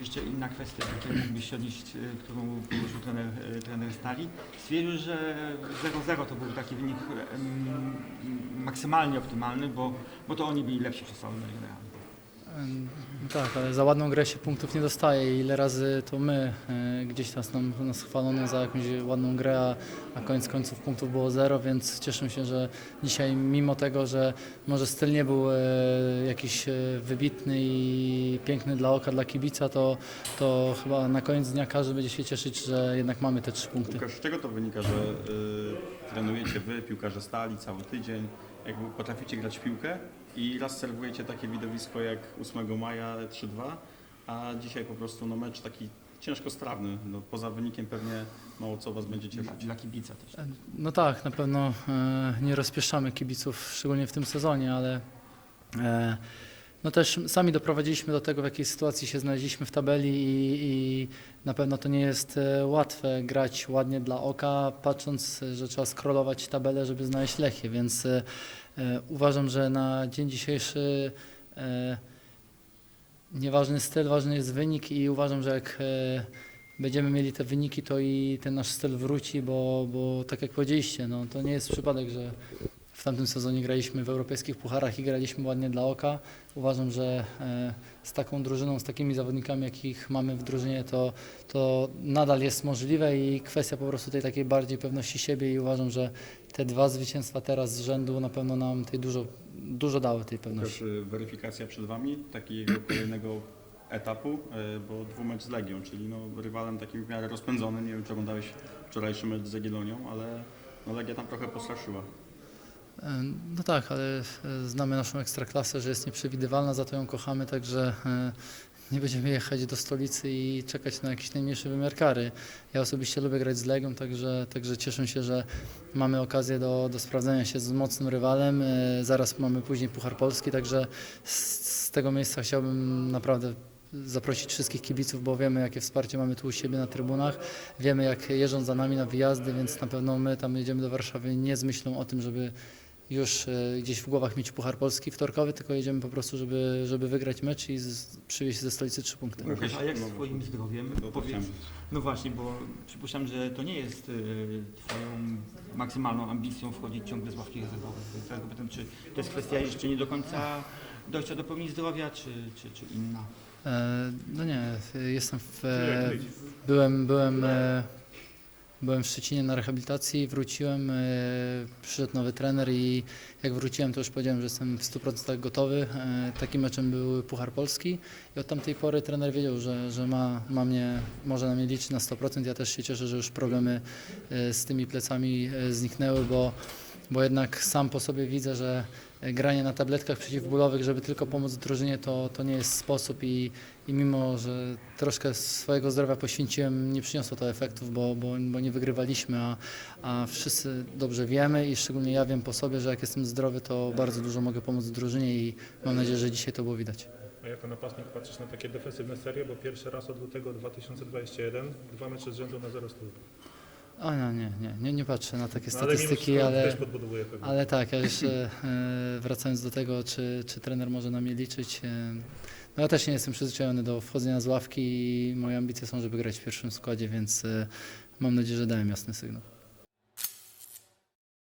Jeszcze inna kwestia, do której mógłbyś się odnieść, y, którą poruszył trener, y, trener Stali. Stwierdził, że 0-0 to był taki wynik maksymalnie optymalny, bo, bo to oni byli lepsi przez mecz generalnie. Tak, ale za ładną grę się punktów nie dostaje. Ile razy to my e, gdzieś tam nam, nas chwalono za jakąś ładną grę, a, a koniec końców punktów było zero, więc cieszę się, że dzisiaj mimo tego, że może styl nie był e, jakiś e, wybitny i piękny dla oka, dla kibica, to, to chyba na koniec dnia każdy będzie się cieszyć, że jednak mamy te trzy punkty. Łukasz, z czego to wynika, że y, trenujecie wy, piłkarze stali cały tydzień, jakby potraficie grać w piłkę i raz serwujecie takie widowisko jak 8 maja 3-2, a dzisiaj po prostu no, mecz taki ciężko strawny. No, poza wynikiem pewnie mało co was będzie cieszyć. dla kibica też. No tak, na pewno e, nie rozpieszczamy kibiców, szczególnie w tym sezonie, ale e, no też sami doprowadziliśmy do tego, w jakiej sytuacji się znaleźliśmy w tabeli i, i na pewno to nie jest e, łatwe grać ładnie dla oka, patrząc, e, że trzeba scrollować tabelę, żeby znaleźć Lechię, więc e, e, uważam, że na dzień dzisiejszy e, nieważny styl, ważny jest wynik i uważam, że jak e, będziemy mieli te wyniki, to i ten nasz styl wróci, bo, bo tak jak powiedzieliście, no, to nie jest przypadek, że w tamtym sezonie graliśmy w europejskich pucharach i graliśmy ładnie dla oka. Uważam, że e, z taką drużyną, z takimi zawodnikami, jakich mamy w drużynie, to, to nadal jest możliwe i kwestia po prostu tej takiej bardziej pewności siebie i uważam, że te dwa zwycięstwa teraz z rzędu na pewno nam tej dużo, dużo dały tej pewności. Też y, weryfikacja przed wami takiego kolejnego etapu, y, bo dwumecz z Legią, czyli no, rywalem takim w miarę rozpędzonym. Nie wiem, czy oglądałeś wczorajszy mecz z Jagiellonią, ale no, Legia tam trochę postraszyła. E, No tak, ale e, znamy naszą ekstraklasę, że jest nieprzewidywalna, za to ją kochamy, także e, nie będziemy jechać do stolicy i czekać na jakiś najmniejszy wymiar kary. Ja osobiście lubię grać z Legią, także, także cieszę się, że mamy okazję do, do sprawdzenia się z mocnym rywalem. Zaraz mamy później Puchar Polski, także z, z tego miejsca chciałbym naprawdę zaprosić wszystkich kibiców, bo wiemy, jakie wsparcie mamy tu u siebie na trybunach. Wiemy, jak jeżdżą za nami na wyjazdy, więc na pewno my tam jedziemy do Warszawy nie z myślą o tym, żeby już e, gdzieś w głowach mieć Puchar Polski wtorkowy, tylko jedziemy po prostu, żeby, żeby wygrać mecz i z, przywieźć ze stolicy trzy punkty. Łukasz, a jak z No, twoim zdrowiem? to Powiedz- No właśnie, bo przypuszczam, że to nie jest y, twoją maksymalną ambicją wchodzić ciągle z ławki rezerwowej. Dlatego pytam, czy to jest kwestia jeszcze nie do końca dojścia do pełni zdrowia, czy, czy, czy inna? E, no nie, e, jestem w, e, byłem, byłem, e, byłem w Szczecinie na rehabilitacji, wróciłem, e, przyszedł nowy trener i jak wróciłem to już powiedziałem, że jestem w 100% gotowy. E, takim meczem był Puchar Polski i od tamtej pory trener wiedział, że, że ma, ma mnie, może na mnie liczyć na 100%. Ja też się cieszę, że już problemy e, z tymi plecami zniknęły, bo, bo jednak sam po sobie widzę, że granie na tabletkach przeciwbólowych, żeby tylko pomóc drużynie, to, to nie jest sposób i, i mimo, że troszkę swojego zdrowia poświęciłem, nie przyniosło to efektów, bo, bo, bo nie wygrywaliśmy, a, a wszyscy dobrze wiemy i szczególnie ja wiem po sobie, że jak jestem zdrowy, to bardzo dużo mogę pomóc drużynie i mam nadzieję, że dzisiaj to było widać. A jako napastnik patrzysz na takie defensywne serie, bo pierwszy raz od lutego 2021 dwa mecze z rzędu na 0 stóp. O nie, nie, nie, nie, nie patrzę na takie No, ale mimo statystyki, wszystko ale... też podbudowuje pewnie. Ale tak, ja jeszcze e, wracając do tego, czy, czy trener może na mnie liczyć. E, no ja też nie jestem przyzwyczajony do wchodzenia z ławki i moje ambicje są, żeby grać w pierwszym składzie, więc e, mam nadzieję, że dałem jasny sygnał.